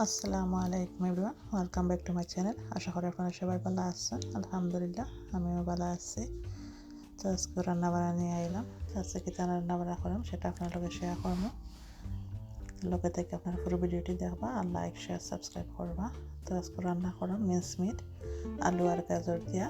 আসসালামু আলাইকুম everyone, welcome back to my channel. আশা করি আপনারা সবাই ভালো আছেন। আলহামদুলিল্লাহ, আমিও ভালো আছি। তো আজকে রান্না বান্না নিয়ে আইলাম। আজকে কি রান্না বান্না করলাম, সেটা আপনার লগে শেয়ার করব। লগে থেকে আপনার পুরো ভিডিওটি দেখবা আর লাইক শেয়ার সাবস্ক্রাইব করবা। তো আজকে রান্না করলাম মিন্স মিট, আলু আর গাজর দিয়া।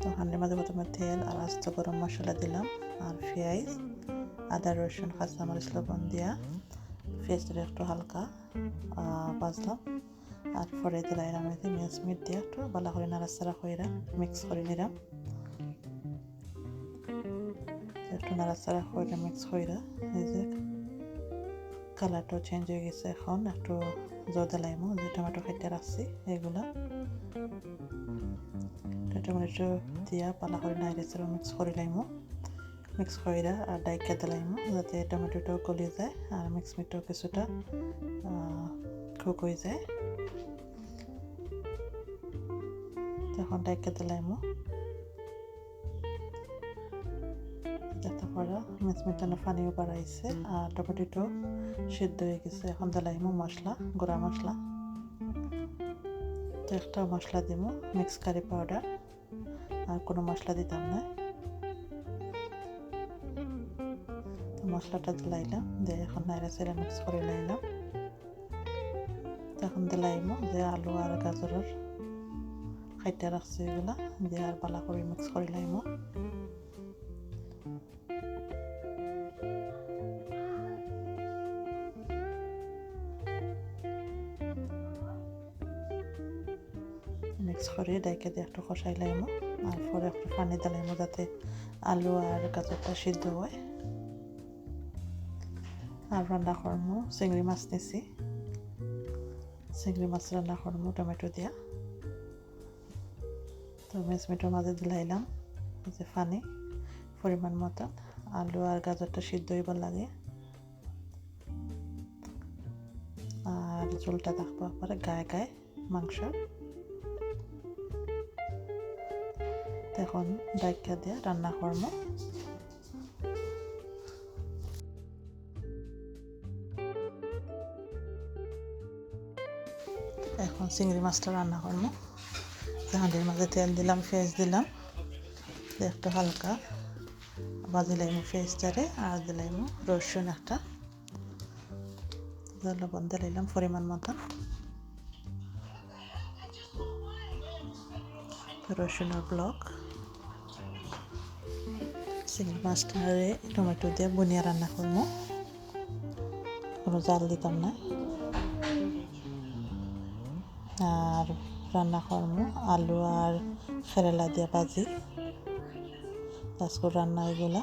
তো হান্ডির মাঝে প্রথমে তেল আর আস্ত গরম মশলা দিলাম আর পেঁয়াজ, আদা, রসুন, কাঁচামরিচ, লবণ দিয়া। পেঁয়াজটা একটু হালকা বাজলাম আর পরে দিলাম এতে মিক্স মিট দিয়ে একটু, ভালো করে নাড়াচাড়া করে মিক্স করে নিলাম। একটু নাড়াচাড়া করে মিক্স করে, এই যে কালারটাও চেঞ্জ হয়ে গেছে এখন, একটু জল দিলাইমো যে টমেটো খাইতে রাখছি, এগুলা। টমেটো দিয়া পালা করে নাইরে মিক্স করে লাইমো। মিক্স করে আর ডাইকা দিলাইমো যাতে টমেটোটাও গলি যায় আর মিক্স মিটটাও কিছুটা কুক হয়ে যায়। তখন ডাইকা দিলাইমো যাতে পরে মিক্স মিটানো পানিও বাড়াইছে আর টমেটোটাও সিদ্ধ হয়ে গেছে। এখন দিলাইমো মশলা গুঁড়া মশলা তো একটা মশলা দিব মিক্স কারি পাউডার আর কোনো মশলা দিতাম না মশলাটা দিলাইলাম দিয়ে এখন নাইরা সেরা মিক্স করে লাইলাম তখন দিলাইমো যে আলু আর গাজরের খাইতে রাখছি এগুলা দিয়ে আর বালা করে মিক্স করে লাইমো মিক্স করে ডাইকে দিয়ে একটু কষাই লাইমো আর পরে একটু পানি দিলাইমো যাতে আলু আর গাজরটা সিদ্ধ হয়। আর রান্না করমু চিংড়ি মাছ নিছি চিংড়ি মাছ রান্না করমু টমেটো দিয়া। তো মেসমিটোর মাঝে দিলাইলাম যে পানি পরিমাণ মতন। আলু আর গাজরটা সিদ্ধ হইবার লাগে। আর ঝোলটা থাকব পরে গায়ে গায়ে মাংস এখন ডাইকা দিয়ে রান্না করব। চিংড়ি মাছটা রান্না করব। হাঁড়ির মাঝে তেল দিলাম পেঁয়াজ দিলাম। একটু হালকা বাজিলাইমু পেঁয়াজটারে আর দিলাইমু রসুন একটা। লবণ দিলাইলাম পরিমাণ মতন রসুনের ব্লক চিংড়ি মাছটারে টমেটো দিয়ে বুনিয়া রান্না করব। কোনো জাল দিতাম না। আর রান্না করব আলু আর খেরেলা দিয়ে ভাজি। আজকে রান্না এগুলা।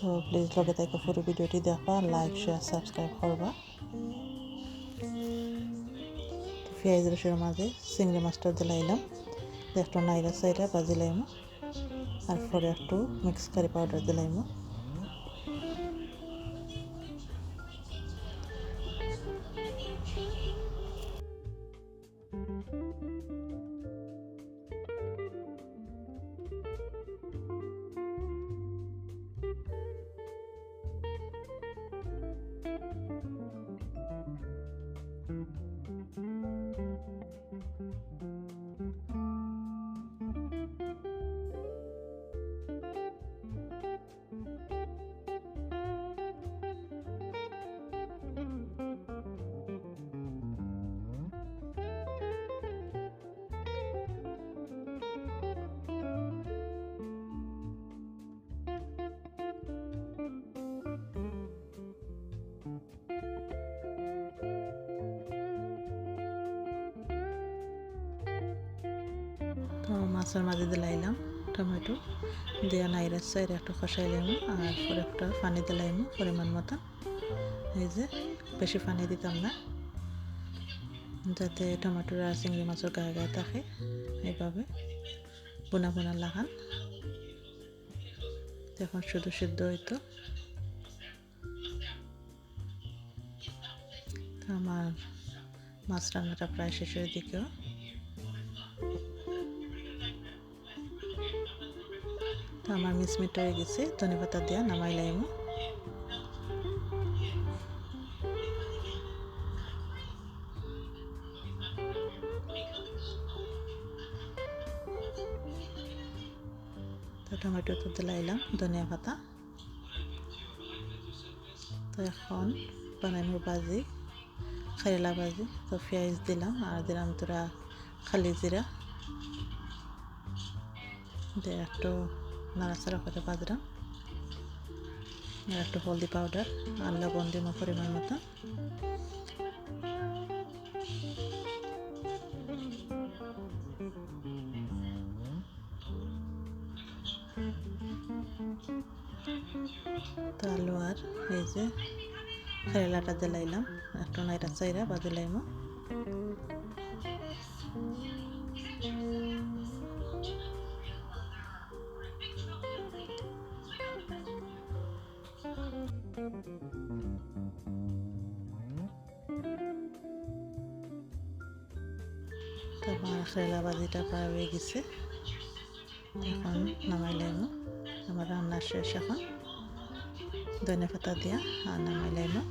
তো প্লিজ লগে থেকে, পুরো ভিডিওটি দেখবা লাইক শেয়ার সাবস্ক্রাইব করবা। পেঁয়াজ রসুনের মাঝে চিংড়ি মাছটা দিলাইলাম। একটু নাইরা সাইরা ভাজিলাইমো। আর পরে একটু মিক্স কারি পাউডার দিলাইমো। মাছের মাঝে দিলাইলাম টমেটো। দিয়ে নাইরা সাইড একটু কষাইলাম আর পরে একটা পানি দিলাইম পরিমাণ মতন এই যে, বেশি পানি দিতাম না। যাতে টমেটোর আর চিংড়ি মাছের গায়ে গায়ে থাকে, এইভাবে বোনা বোনা লাগান। এখন শুধু সিদ্ধ হইতো। আমার মাছ রান্নাটা প্রায় শেষের দিকেও আমার মিসমিট হয়ে গেছে ধনে পাতা দিয়া নামাইলাম তো টমেটো তো দিলাইলাম, ধনিয়া পাতা। তো এখন বানাইমো ভাজি, খাইলা ভাজি, তো পেঁয়াজ দিলাম আর দিলাম তোরা খালি জিরা। দিয়ে একটু নাড়াচাড়া করে বাজলাম আর একটু হলদি পাউডার আর লবণ দিব পরিমাণ মতো। তো আলু আর এই যে খেলাটা দিলাইলাম একটু নাইরা চাইরা বা দিলাইমো তারপর খেলা বাজিটা প্রায় হয়ে গেছে। এখন নামাইলাইমো আমার রান্না শেষ এখন। ধনে পাতা দিয়া আর নামাইলাইমো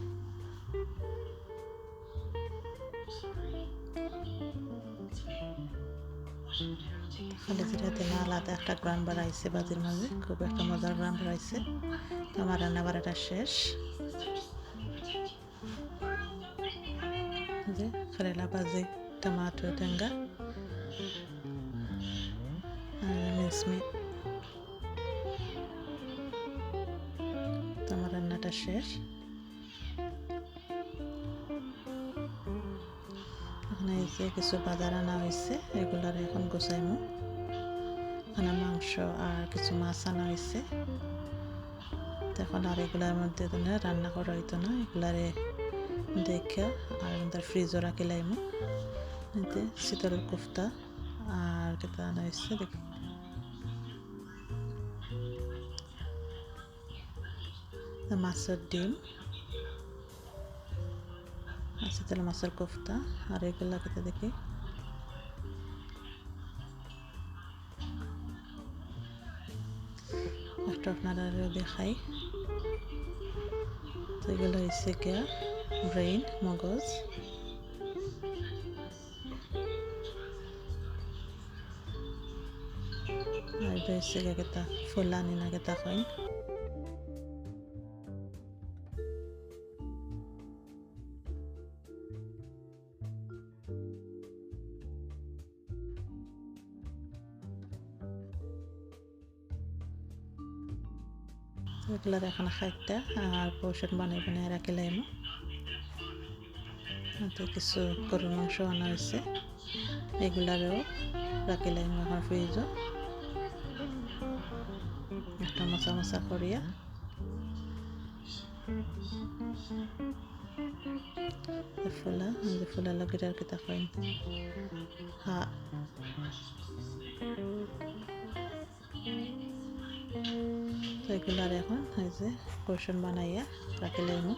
খালি জিরা দিলে আলাদা একটা গ্রাম বাড়াইছে বাজির মাঝে, খুব একটা মজার গ্রাম বাড়াইছে। তো আমার রান্না বাড়াটা শেষ। যে করেলা ভাজি আর মিক্সমি তো আমার রান্নাটা শেষ এখানে এই কিছু বাজার আনা হয়েছে এগুলার এখন গোছাইমু এখানে মাংস আর কিছু মাছ আনা হয়েছে এখন আর এগুলার মধ্যে রান্না করা হইতো না এগুলারে দেখে আর ফ্রিজও রাখি লাইমু এতে কোফতা, আর কেতা আনা হয়েছে দেখি মাছের ডিম তাহলে মাছের কোফতা, আর এগুলা খেতে দেখি। একটু আপনারা দেখাই। তো এগুলো হচ্ছে কে ব্রেইন, মগজ। কে কেতা ফুলানি না কেতা কইন এগুলার এখন খাইতে আর পৌষণ বানিয়ে বানিয়ে রাখি লাইম তো কিছু গরুর মাংস আনা হয়েছে এগুলারও রাখি লাইম এখন ফ্রিজও একটা মোচা মোচা করিয়া ফুলা যে ফুলা লগের আর কি তা কইন হা তো এগুলার এখন এই যে কোশন বানাইয়া রাখি লাইমু